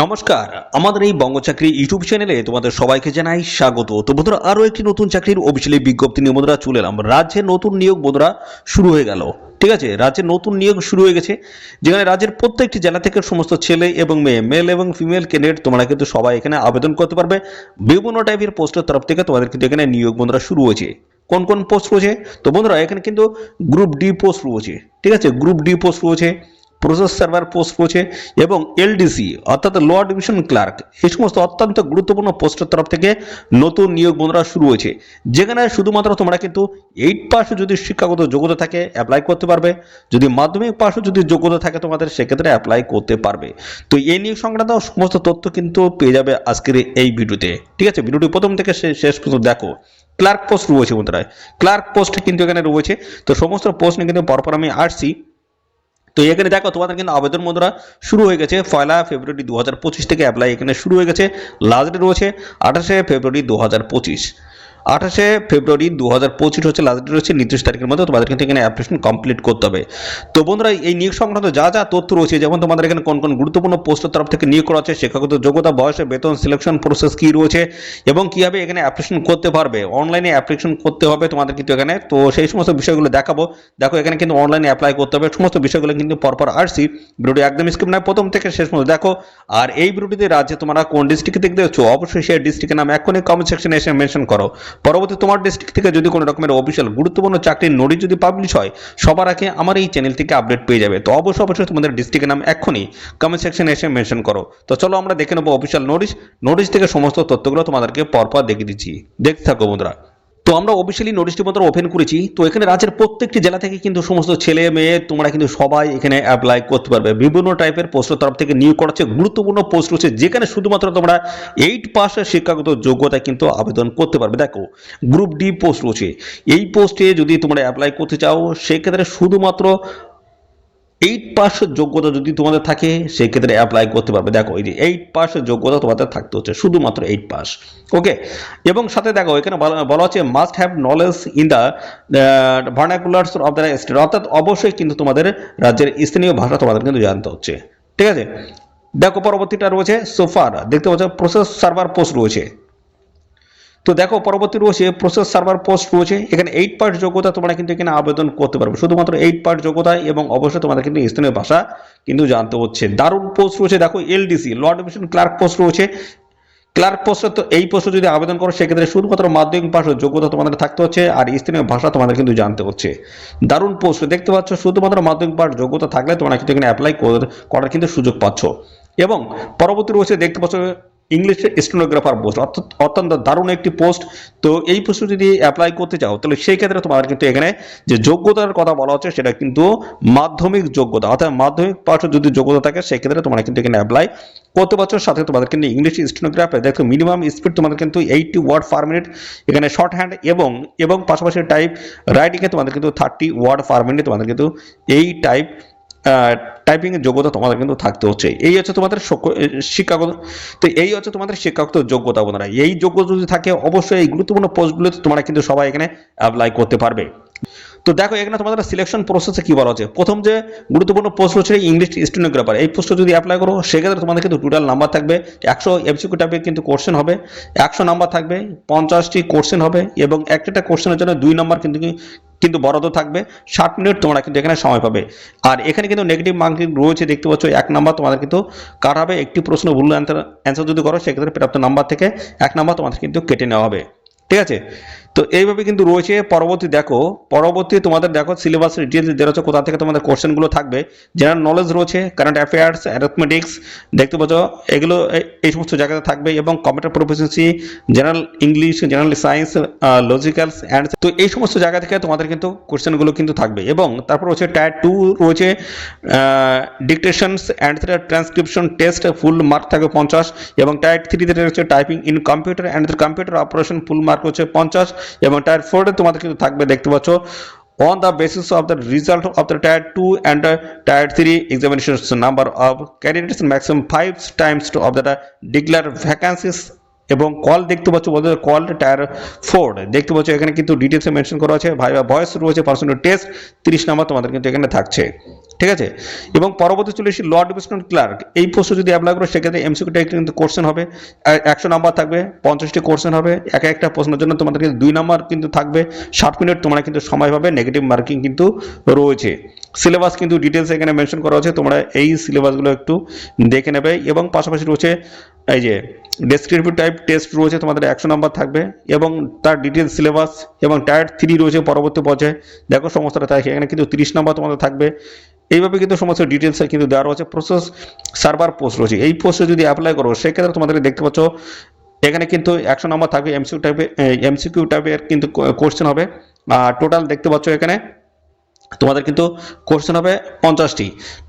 নমস্কার, আমাদের এই বঙ্গচাকরি ইউটিউব চ্যানেলে তোমাদের সবাইকে জানাই স্বাগত। তো বন্ধুরা, আরও একটি নতুন চাকরির অফিসিয়ালি বিজ্ঞপ্তি নিয়ে বন্ধুরা চলে এলাম। রাজ্যে নতুন নিয়োগ বন্ধুরা শুরু হয়ে গেল। ঠিক আছে, রাজ্যে নতুন নিয়োগ শুরু হয়ে গেছে। যেখানে রাজ্যের প্রত্যেকটি জেলা থেকে সমস্ত ছেলে এবং মেয়ে মেল এবং ফিমেল ক্যান্ডিডেট তোমরা কিন্তু সবাই এখানে আবেদন করতে পারবে। বিভিন্ন টাইপের পোস্টের তরফ থেকে তোমাদের কিন্তু এখানে নিয়োগ বন্ধুরা শুরু হয়েছে। কোন কোন পোস্ট রয়েছে? তো বন্ধুরা, এখানে কিন্তু গ্রুপ ডি পোস্ট রয়েছে। ঠিক আছে গ্রুপ ডি পোস্ট রয়েছে। প্রসেস সার্ভার পোস্ট রয়েছে এবং এলডিসি অর্থাৎ ল ডিভিশন ক্লার্ক এই সমস্ত অত্যন্ত গুরুত্বপূর্ণ পোস্টের তরফ থেকে নতুন নিয়োগ বন্ধুরা শুরু হয়েছে। যেখানে শুধুমাত্র তোমরা কিন্তু এইট পাস যদি শিক্ষাগত যোগ্যতা থাকে অ্যাপ্লাই করতে পারবে, যদি মাধ্যমিক পাশও যদি যোগ্যতা থাকে তোমাদের সেক্ষেত্রে অ্যাপ্লাই করতে পারবে। তো এই নিয়োগ সংক্রান্ত সমস্ত তথ্য কিন্তু পেয়ে যাবে আজকের এই ভিডিওতে। ঠিক আছে, ভিডিওটি প্রথম থেকে শেষ পর্যন্ত দেখো। ক্লার্ক পোস্ট রয়েছে বন্ধুরা। ক্লার্ক পোস্ট কিন্তু এখানে রয়েছে। তো সমস্ত পোস্ট নিয়ে কিন্তু পরপর আমি আসছি। তো এখানে দেখো, তোমাদের কিন্তু আবেদন মুদ্রা শুরু হয়ে গেছে পয়লা ফেব্রুয়ারি দু হাজার পঁচিশ থেকে অ্যাপ্লাই এখানে শুরু হয়ে গেছে। লাস্ট ডেট রয়েছে আঠাশে ফেব্রুয়ারি দু হাজার পঁচিশ। আঠাশে ফেব্রুয়ারি দু হাজার পঁচিশ হচ্ছে লাস্ট ডেট রয়েছে নির্দিষ্ট তারিখের মধ্যে তোমাদের কিন্তু এখানে অ্যাপ্লিকেশন কমপ্লিট করতে হবে। তো বন্ধুরা, এই নিয়োগ সংক্রান্ত যা যা তথ্য রয়েছে, যেমন তোমাদের এখানে কোন কোন গুরুত্বপূর্ণ পোস্টের তরফ থেকে নিয়োগ করা হচ্ছে, শিক্ষাগত যোগ্যতা, বয়সে, বেতন সিলেকশন প্রসেস কী রয়েছে, এবং কীভাবে এখানে অ্যাপ্লিকেশন করতে পারবে অনলাইনে অ্যাপ্লিকেশন করতে হবে তোমাদের কিন্তু এখানে। তো সেই সমস্ত বিষয়গুলো দেখাবো। দেখো, এখানে কিন্তু অনলাইনে অ্যাপ্লাই করতে হবে, সমস্ত বিষয়গুলো কিন্তু পরপর আসছি। ভিডিওটি একদম স্কিপ নয় প্রথম থেকে শেষ পর্যন্ত দেখো। আর এই ভিডিওটিতে রাজ্যে তোমরা কোন ডিস্ট্রিক্ট থেকে দেখছ অবশ্যই সেই ডিস্ট্রিক্টের নাম এখনই কমেন্ট সেকশনে এসে মেনশন করো। পরবর্তী তোমার ডিস্ট্রিক্ট থেকে যদি কোনো রকমের অফিসিয়াল গুরুত্বপূর্ণ চাকরির নোটিশ যদি পাবলিশ হয়, সবার আগে আমার এই চ্যানেল থেকে আপডেট পেয়ে যাবে। তো অবশ্যই অবশ্যই তোমাদের ডিস্ট্রিক্টের নাম এখনই কমেন্ট সেকশনে এসে মেনশন করো। তো চলো আমরা দেখে নেব অফিসিয়াল নোটিশ নোটিশ থেকে সমস্ত তথ্যগুলো তোমাদেরকে পরপর দেখিয়ে দিচ্ছি। দেখতে থাকো বন্ধুরা। তো আমরা অফিসিয়ালি নোটিশটি মতো ওপেন করেছি। তো এখানে রাজ্যের প্রত্যেকটি জেলা থেকে কিন্তু সমস্ত ছেলে মেয়ে, তোমরা কিন্তু সবাই এখানে অ্যাপ্লাই করতে পারবে। বিভিন্ন টাইপের পোস্টের তরফ থেকে নিয়োগ করা হচ্ছে। গুরুত্বপূর্ণ পোস্ট রয়েছে, যেখানে শুধুমাত্র তোমরা এইট পাসের শিক্ষাগত যোগ্যতা কিন্তু আবেদন করতে পারবে। দেখো গ্রুপ ডি পোস্ট রয়েছে। এই পোস্টে যদি তোমরা অ্যাপ্লাই করতে চাও, সেক্ষেত্রে শুধুমাত্র এইট পাসের যোগ্যতা যদি তোমাদের থাকে, সেক্ষেত্রে অ্যাপ্লাই করতে পারবে। দেখো, এই যে এইট পাসের যোগ্যতা তোমাদের থাকতে হচ্ছে, শুধুমাত্র এইট পাস ওকে এবং সাথে দেখো, এখানে বলা- বলা হচ্ছে must have knowledge in the vernaculars of the state অর্থাৎ অবশ্যই কিন্তু তোমাদের রাজ্যের স্থানীয় ভাষা তোমাদের কিন্তু জানতে হচ্ছে, ঠিক আছে? দেখো, পরবর্তীটা রয়েছে সোফার দেখতে পাচ্ছ প্রসেস সার্ভার পোস্ট রয়েছে। তো দেখো, পরবর্তী রয়েছে প্রসেস সার্ভার পোস্ট রয়েছে। এখানে এইট পার্ট যোগ্যতা তোমরা কিন্তু এখানে আবেদন করতে পারবে। শুধুমাত্র এইট পার্ট যোগ্যতা এবং অবশ্যই তোমাদের কিন্তু স্থানীয় ভাষা কিন্তু জানতে হচ্ছে। দারুণ পোস্ট রয়েছে। দেখো, LDC lower division clerk post রয়েছে। ক্লার্ক পোস্টে তো এই পোস্টে যদি আবেদন করো, সেক্ষেত্রে শুধুমাত্র মাধ্যমিক পাশের যোগ্যতা তোমাদের থাকতে হচ্ছে আর স্থানীয় ভাষা তোমাদের কিন্তু জানতে হচ্ছে। দারুণ পোস্ট দেখতে পাচ্ছ, শুধুমাত্র মাধ্যমিক পাশ যোগ্যতা থাকলে তোমরা কিন্তু এখানে অ্যাপ্লাই করার কিন্তু সুযোগ পাচ্ছ। এবং পরবর্তী রয়েছে, দেখতে পাচ্ছ ইংলিশ স্টেনোগ্রাফার পোস্ট অত্যন্ত দারুণ একটি পোস্ট তো এই পোস্টে যদি অ্যাপ্লাই করতে চাও, তাহলে সেই ক্ষেত্রে তোমাদের কিন্তু এখানে যে যোগ্যতার কথা বলা হচ্ছে, সেটা কিন্তু মাধ্যমিক যোগ্যতা, অর্থাৎ মাধ্যমিক পাশে যদি যোগ্যতা থাকে সেক্ষেত্রে তোমরা কিন্তু এখানে অ্যাপ্লাই করতে পারছ। সাথে তোমাদের কিন্তু ইংলিশ স্টেনোগ্রাফে দেখো মিনিমাম স্পিড তোমাদের কিন্তু এইটটি ওয়ার্ড পার মিনিট এখানে শর্ট হ্যান্ড এবং এবং পাশাপাশি টাইপ রাইটিংয়ে তোমাদের কিন্তু থার্টি ওয়ার্ড পার মিনিট তোমাদের কিন্তু এই টাইপ টাইপিং এর যোগ্যতা তোমাদের কিন্তু থাকতে হচ্ছে। এই হচ্ছে তোমাদের শিক্ষাগত তো এই হচ্ছে তোমাদের শিক্ষাগত যোগ্যতা বন্ধুরা। এই যোগ্য যদি থাকে, অবশ্যই এই গুরুত্বপূর্ণ পোস্টগুলোতে তোমরা কিন্তু সবাই এখানে অ্যাপ্লাই করতে পারবে। তো দেখো, এখানে তোমাদের সিলেকশন প্রসেসে কি বলা হচ্ছে? প্রথম যে গুরুত্বপূর্ণ পোস্ট হচ্ছে ইংলিশ স্টেনোগ্রাফার এই পোস্টে যদি অ্যাপ্লাই করো, সেক্ষেত্রে তোমাদের কিন্তু টোটাল নাম্বার থাকবে। একশো এমসিকিউ টাইপের কিন্তু কোশ্চেন হবে। একশো নাম্বার থাকবে, পঞ্চাশটি কোশ্চেন হবে এবং একটা কোশ্চেনের জন্য দুই নাম্বার কিন্তু কিন্তু বরাদ্দ থাকবে। ষাট মিনিট তোমরা কিন্তু এখানে সময় পাবে। আর এখানে কিন্তু নেগেটিভ মার্কিং রয়েছে, দেখতে পাচ্ছ, এক নাম্বার তোমাদের কিন্তু কাটাবে একটি প্রশ্ন ভুল অ্যান্সার যদি করো, সেক্ষেত্রে প্রাপ্ত নাম্বার থেকে এক নাম্বার তোমাদের কিন্তু কেটে নেওয়া হবে। ঠিক আছে? তো এইভাবে কিন্তু রয়েছে। পরবর্তী দেখো, পরবর্তী তোমাদের দেখো সিলেবাস ডিটেলস দেওয়া হচ্ছে কোথা থেকে তোমাদের কোশ্চেনগুলো থাকবে। জেনারেল নলেজ রয়েছে কারেন্ট অ্যাফেয়ার্স অ্যারথমেটিক্স দেখতে পাচ্ছ, এগুলো এই সমস্ত জায়গাতে থাকবে এবং computer proficiency general English general science logicals and তো এই সমস্ত জায়গা থেকে তোমাদের কিন্তু কোশ্চেনগুলো কিন্তু থাকবে। এবং তারপর রয়েছে টায়ার টু রয়েছে dictations and transcription test full mark থাকবে পঞ্চাশ এবং টায়ার থ্রিতে রয়েছে typing in computer and computer operation full mark হচ্ছে পঞ্চাশ এবং টায়ার ফোরে তোমাদের কিন্তু থাকবে দেখতে পাচ্ছ on the basis of the result of the tier 2 and uh, tier 3 examinations number of candidates maximum five times to of declare vacancies এবং কল দেখতে পাচ্ছ বলতে কল টায়ার ফোর দেখতে পাচ্ছ এখানে কিন্তু ডিটেলসে মেনশন করা আছে ভাই ভয়েস রয়েছে পার্সোনাল টেস্ট তিরিশ নাম্বার তোমাদের কিন্তু এখানে থাকছে। ঠিক আছে? এবং পরবর্তী চলে এসেছি ল ডিভিশনাল ক্লার্ক এই পোস্ট যদি অ্যাপ্লাই করো, সেক্ষেত্রে এমসিকিউটা কিন্তু কোশ্চেন হবে। একশো নাম্বার থাকবে, পঞ্চাশটি কোশ্চেন হবে। এক একটা প্রশ্নের জন্য তোমাদের কিন্তু দুই নাম্বার কিন্তু থাকবে। ষাট মিনিট তোমরা কিন্তু সময় পাবে নেগেটিভ মার্কিং কিন্তু রয়েছে। সিলেবাস কিন্তু ডিটেলস এখানে মেনশন করা আছে, তোমরা এই সিলেবাসগুলো একটু দেখে নেবে। এবং পাশাপাশি রয়েছে, এই যে ডেসক্রিপটিভ টাইপ টেস্ট রয়েছে, তোমাদের একশো নাম্বার থাকবে। এবং তার ডিটেলস সিলেবাস এবং টায়ার থ্রি রয়েছে পরবর্তী পর্যায়ে। দেখো সমস্তটা থাকে এখানে কিন্তু তিরিশ নাম্বার তোমাদের থাকবে। এইভাবে কিন্তু সমস্ত ডিটেলস কিন্তু দেওয়া রয়েছে প্রসেস সার্ভার পোস্ট রয়েছে। এই পোস্টে যদি অ্যাপ্লাই করো, সেক্ষেত্রে তোমাদের দেখতে পাচ্ছ, এখানে কিন্তু একশো নম্বর থাকবে এমসিকিউ টাইপের এমসিকিউ টাইপের কিন্তু কোশ্চেন হবে। আর টোটাল দেখতে পাচ্ছ এখানে, তোমাদের কিন্তু কোশ্চেন হবে পঞ্চাশটি।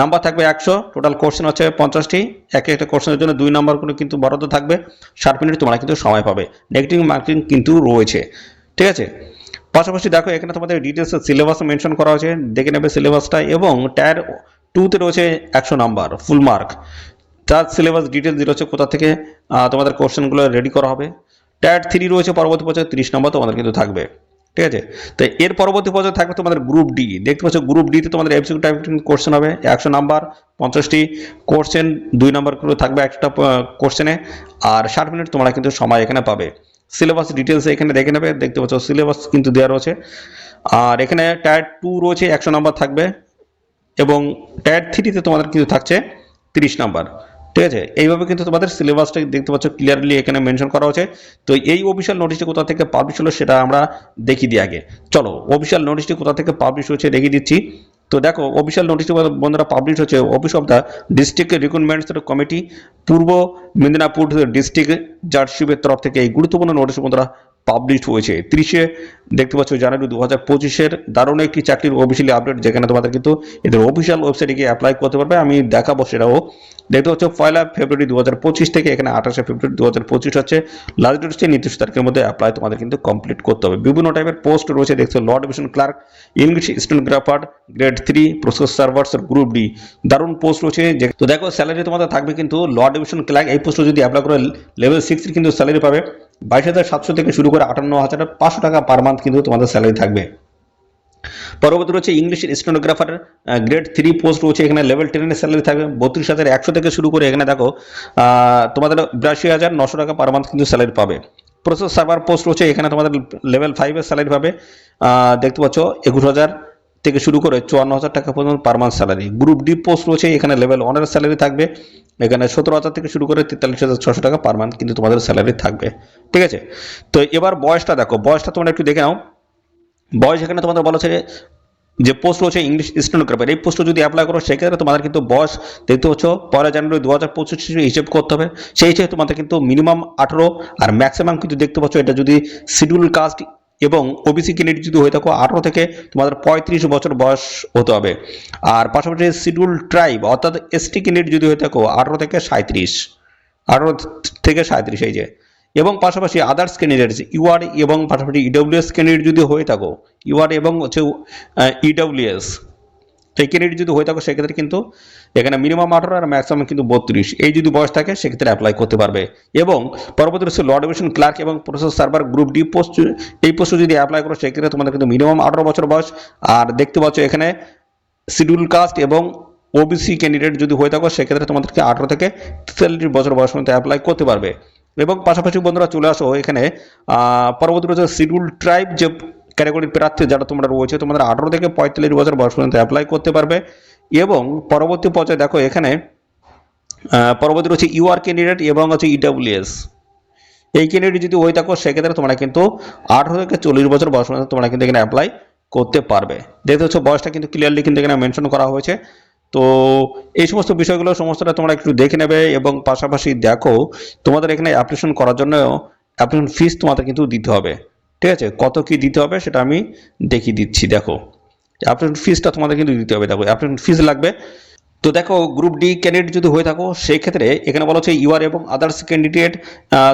নাম্বার থাকবে একশো টোটাল কোশ্চেন হচ্ছে পঞ্চাশটি। এক একটা কোশ্চেনের জন্য দুই নাম্বার করে কিন্তু বরাদ্দ থাকবে। ষাট মিনিট তোমরা কিন্তু সময় পাবে। নেগেটিভ মার্কিং কিন্তু রয়েছে। ঠিক আছে? পাশাপাশি দেখো, এখানে তোমাদের ডিটেলস সিলেবাস মেনশন করা হয়েছে দেখে নেবে সিলেবাসটা এবং টায়ার টুতে রয়েছে একশো নাম্বার ফুল মার্ক তার সিলেবাস ডিটেলস রয়েছে কোথা থেকে তোমাদের কোশ্চেনগুলো রেডি করা হবে। টায়ার থ্রি রয়েছে পরবর্তী পর্যায়ে, তিরিশ নম্বর তোমাদের কিন্তু থাকবে। ঠিক আছে? তো এর পরবর্তী পর্যায়ে থাকবে তোমাদের গ্রুপ ডি দেখতে পাচ্ছ গ্রুপ ডিতে তোমাদের এমসিকিউ টাইপ কোশ্চেন হবে, একশো নাম্বার পঞ্চাশটি কোশ্চেন দুই নাম্বার করে থাকবে একটা কোশ্চেনে আর ষাট মিনিট তোমরা কিন্তু সময় এখানে পাবে। সিলেবাস ডিটেলস এখানে দেখে নেবে, দেখতে পাচ্ছ সিলেবাস কিন্তু দেওয়া রয়েছে। আর এখানে টায়ার টু রয়েছে, একশো নাম্বার থাকবে। এবং টায়ার থ্রিতে তোমাদের কিন্তু থাকছে তিরিশ নাম্বার। ঠিক আছে? এইভাবে কিন্তু তোমাদের সিলেবাসটা দেখতে পাচ্ছ ক্লিয়ারলি এখানে মেনশন করা হচ্ছে তো এই অফিসিয়াল নোটিশটি কোথা থেকে পাবলিশ হলো সেটা আমরা দেখিয়ে দিই আগে। চলো অফিসিয়াল নোটিশটি কোথা থেকে পাবলিশ হচ্ছে দেখিয়ে দিচ্ছি। তো দেখো অফিসিয়াল নোটিশটি বন্ধুরা পাবলিশ হচ্ছে office of the district recruitments committee Purba Medinipur district জার্সিপের তরফ থেকে এই গুরুত্বপূর্ণ নোটিশ বন্ধুরা পাবলিশ হয়েছে। তিরিশে দেখতে পাচ্ছ জানুয়ারি দু হাজার পঁচিশের দারুণ একটি চাকরির অফিসিয়ালি আপডেট যেখানে তোমাদের কিন্তু এদের অফিসিয়াল ওয়েবসাইটে গিয়ে অ্যাপ্লাই করতে পারবে। আমি দেখাবো সেটাও। দেখতে পাচ্ছ, পয়লা ফেব্রুয়ারি দু হাজার পঁচিশ থেকে এখানে আঠাশে ফেব্রুয়ারি দু হাজার পঁচিশ হচ্ছে। লাস্ট ডেট হচ্ছে, নির্দিষ্ট তারিখের মধ্যে অ্যাপ্লাই তোমাদের কিন্তু কমপ্লিট করতে হবে। বিভিন্ন টাইপের পোস্ট রয়েছে, দেখছ lower division clerk English stenographer grade three process servers group D দারুণ পোস্ট রয়েছে তো দেখো স্যালারি তোমাদের থাকবে কিন্তু ল ডিভিশন ক্লার্ক এই পোস্টে যদি অ্যাপ্লাই করে লেভেল সিক্সের কিন্তু স্যালারি পাবে। বাইশ হাজার সাতশো থেকে শুরু করে আটান্ন হাজার পাঁচশো টাকা পার মান্থ কিন্তু তোমাদের স্যালারি থাকবে। পরবর্তী রয়েছে English stenographer grade three post রয়েছে, এখানে লেভেল টেনের স্যালারি থাকবে। বত্রিশ হাজার একশো থেকে শুরু করে এখানে দেখো তোমাদের বিরাশি হাজার নশো টাকা পার মান্থ কিন্তু স্যালারি পাবে। প্রসেস সার্ভার পোস্ট রয়েছে, এখানে তোমাদের লেভেল ফাইভের স্যালারি পাবে। দেখতে পাচ্ছ, একুশ হাজার থেকে শুরু করে চুয়ান্ন হাজার টাকা পর্যন্ত per month salary group D post রয়েছে, এখানে লেভেল ওয়ানের স্যালারি থাকবে। এখানে সতেরো হাজার থেকে শুরু করে তেতাল্লিশ হাজার ছশো টাকা পার মান্থ কিন্তু তোমাদের স্যালারি থাকবে। ঠিক আছে? তো এবার বয়সটা দেখো, বয়সটা তোমরা একটু দেখে নাও। বয়স এখানে তোমাদের বলা হচ্ছে যে পোস্ট রয়েছে ইংলিশ স্টেনোগ্রাফার এই পোস্টে যদি অ্যাপ্লাই করো, সেক্ষেত্রে তোমাদের কিন্তু বয়স দেখতে পাচ্ছ, পয়লা জানুয়ারি দু হাজার পঁচিশ হিসেব করতে হবে। সেই হিসেবে তোমাদের কিন্তু মিনিমাম আঠেরো আর ম্যাক্সিমাম কিন্তু দেখতে পাচ্ছ, এটা যদি শিডিউল কাস্ট এবং ওবিসি ক্যান্ডিডেট যদি হয়ে থাকো আঠারো থেকে তোমাদের পঁয়ত্রিশ বছর বয়স হতে হবে। আর পাশাপাশি শিডিউল ট্রাইব অর্থাৎ এসটি ক্যান্ডিডেট যদি হয়ে থাকো আঠারো থেকে সাঁত্রিশ আঠারো থেকে সাঁত্রিশ এই যে। এবং পাশাপাশি আদার্স ক্যান্ডিডেটস ইউআর এবং পাশাপাশি ইডব্লিউএস ক্যান্ডিডেট যদি হয়ে থাকো। ইউআর এবং হচ্ছে ইডব্লিউএস এই ক্যান্ডিডেট যদি হয়ে থাকো, সেক্ষেত্রে কিন্তু এখানে মিনিমাম আঠারো আর ম্যাক্সিমাম কিন্তু বত্রিশ। এই যদি বয়স থাকে, সেক্ষেত্রে অ্যাপ্লাই করতে পারবে। এবং পরবর্তী হচ্ছে ল ডিভিশন ক্লার্ক এবং process server group D post এই পোস্ট যদি অ্যাপ্লাই করো, সেক্ষেত্রে তোমাদের কিন্তু মিনিমাম আঠারো বছর বয়স। আর দেখতে পাচ্ছ এখানে শিডিউল কাস্ট এবং ওবিসি ক্যান্ডিডেট যদি হয়ে থাকো, সেক্ষেত্রে তোমাদেরকে আঠারো থেকে তেতাল্লিশ বছর বয়স পর্যন্ত অ্যাপ্লাই করতে পারবে। এবং পাশাপাশি বন্ধুরা চলে আসো এখানে পরবর্তী রয়েছে শিডিউল ট্রাইব যে ক্যাটাগরির প্রার্থী যারা তোমরা রয়েছে, তোমাদের আঠারো থেকে পঁয়তাল্লিশ বছর বয়স পর্যন্ত অ্যাপ্লাই করতে পারবে। এবং পরবর্তী পর্যায়ে দেখো এখানে পরবর্তী রয়েছে ইউআর ক্যান্ডিডেট এবং হচ্ছে ইডব্লিউএস এই ক্যান্ডিডেট যদি হয়ে থাকো, সেক্ষেত্রে তোমরা কিন্তু আঠারো থেকে চল্লিশ বছর বয়স পর্যন্ত তোমরা কিন্তু এখানে অ্যাপ্লাই করতে পারবে। দেখতে হচ্ছে বয়সটা কিন্তু ক্লিয়ারলি কিন্তু এখানে মেনশন করা হয়েছে। তো এই সমস্ত বিষয়গুলো সমস্তটা তোমরা একটু দেখে নেবে এবং পাশাপাশি দেখো, তোমাদের এখানে অ্যাপ্লিকেশন করার জন্য অ্যাপ্লিকেশন ফিস তোমাদের কিন্তু দিতে হবে। ঠিক আছে? কত কি দিতে হবে সেটা আমি দেখিয়ে দিচ্ছি, দেখো। অ্যাপ্লিকেশন ফিজটা তোমাদের কিন্তু দিতে হবে, দেখো। অ্যাপ্লিকেশন ফিজ লাগবে তো দেখো গ্রুপ ডি ক্যান্ডিডেট যদি হয়ে থাকো, সেই ক্ষেত্রে এখানে বলা হচ্ছে ইউআর এবং আদার্স ক্যান্ডিডেট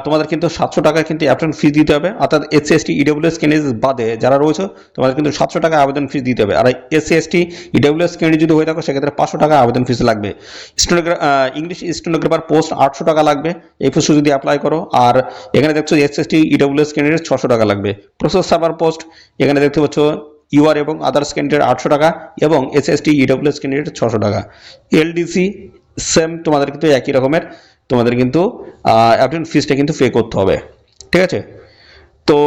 তোমাদের কিন্তু সাতশো টাকা কিন্তু অ্যাপ্লিকেশন ফিস দিতে হবে। অর্থাৎ এসসি এসটি ইডব্লিউএস ক্যান্ডিডেট বাদে যারা রয়েছে, তোমাদের কিন্তু সাতশো টাকা আবেদন ফিস দিতে হবে। আর এসসি এসটি ইডব্লিউএস ক্যান্ডিডেট যদি হয়ে থাকো, সেক্ষেত্রে পাঁচশো টাকা আবেদন ফিস লাগবে। স্টেনোগ্রা ইংলিশ স্টেনোগ্রাফার পোস্ট আটশো টাকা লাগবে। এই পোস্টে যদি অ্যাপ্লাই করো, আর এখানে দেখছ S S T EWS candidate ছশো টাকা লাগবে। প্রসেস সার্ভার পোস্ট এখানে দেখতে পাচ্ছ ইউআর এবং আদার্স ক্যান্ডিডেট আটশো টাকা এবং S S T EWS candidate ছশো টাকা। এলডিসি সেম তোমাদের কিন্তু একই রকমের। তোমাদের কিন্তু অ্যাপ্লিকেন্ট ফিসটা কিন্তু পে করতে হবে। ঠিক আছে? তো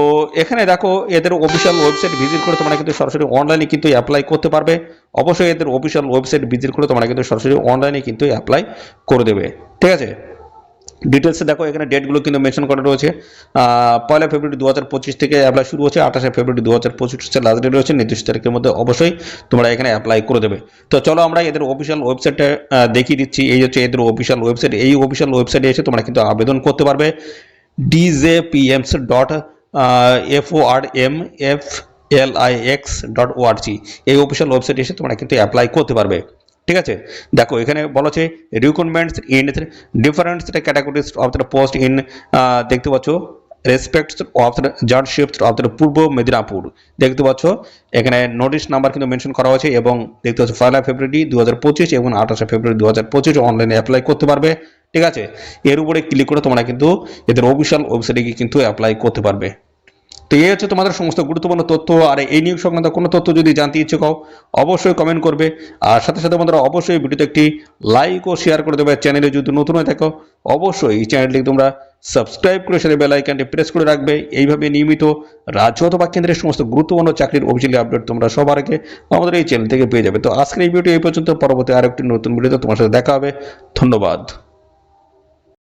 এখানে দেখো, এদের অফিসিয়াল ওয়েবসাইট ভিজিট করে তোমরা কিন্তু সরাসরি অনলাইনে কিন্তু অ্যাপ্লাই করতে পারবে। অবশ্যই এদের অফিসিয়াল ওয়েবসাইট ভিজিট করে তোমরা কিন্তু সরাসরি অনলাইনে কিন্তু অ্যাপ্লাই করে দেবে। ঠিক আছে? ডিটেলসে দেখো, এখানে ডেটগুলো কিন্তু মেনশন করা রয়েছে। পয়লা ফেব্রুয়ারি দু হাজার পঁচিশ থেকে অ্যাপ্লাই শুরু হচ্ছে, আঠাশে ফেব্রুয়ারি দু হাজার পঁচিশ লাস্ট ডেট রয়েছে, নির্দিষ্ট তারিখের মধ্যে অবশ্যই তোমরা এখানে অ্যাপ্লাই করে দেবে। তো চলো আমরা এদের অফিসিয়াল ওয়েবসাইটটা দেখিয়ে দিচ্ছি। এই হচ্ছে এদের অফিসিয়াল ওয়েবসাইট এই অফিসিয়াল ওয়েবসাইটে এসে তোমরা কিন্তু আবেদন করতে পারবে। DJPMS dot F O R M F L I X dot ORG এই অফিসিয়াল ওয়েবসাইটে এসে তোমরা কিন্তু অ্যাপ্লাই করতে পারবে। ঠিক আছে? দেখো, এখানে বলা আছে in different categories of the post in দেখতে পাচ্ছ? Respect of judgeship of the Purba Medinipur. দেখতে পাচ্ছ? এখানে নোটিশ নাম্বার কিন্তু মেনশন করা হয়েছে এবং দেখতে পাচ্ছ পয়লা ফেব্রুয়ারি দু হাজার পঁচিশ এবং আঠাশে ফেব্রুয়ারি দু হাজার পঁচিশ অনলাইনে অ্যাপ্লাই করতে পারবে। ঠিক আছে? এর উপরে ক্লিক করে তোমরা কিন্তু এদের অফিসিয়াল ওয়েবসাইটে গিয়ে কিন্তু অ্যাপ্লাই করতে পারবে। তো এই হচ্ছে তোমাদের সমস্ত গুরুত্বপূর্ণ তথ্য, আর এই নিয়োগ সংক্রান্ত কোনো তথ্য যদি জানতে ইচ্ছুক হও অবশ্যই কমেন্ট করবে। আর সাথে সাথে বন্ধুরা, অবশ্যই ভিডিওতে একটি লাইক ও শেয়ার করে দেবে। চ্যানেলে যদি নতুন হয়ে থাকো, অবশ্যই এই চ্যানেলটিকে তোমরা সাবস্ক্রাইব করে সাথে বেল প্রেস করে রাখবে। এইভাবে নিয়মিত রাজ্য অথবা কেন্দ্রের সমস্ত গুরুত্বপূর্ণ চাকরির অফিসিয়ালি আপডেট তোমরা সবার আগে আমাদের এই চ্যানেল থেকে পেয়ে যাবে। তো আজকের এই ভিডিও এই পর্যন্ত। পরবর্তী আরেকটি নতুন ভিডিওতে তোমার সাথে দেখা হবে। ধন্যবাদ।